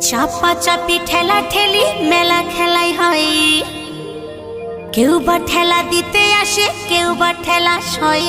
চাপা চাপি ঠেলা ঠেলি মেলা খেলাই হয়। কেউ বা ঠেলা দিতে আসে, কেউ বা ঠেলা সয়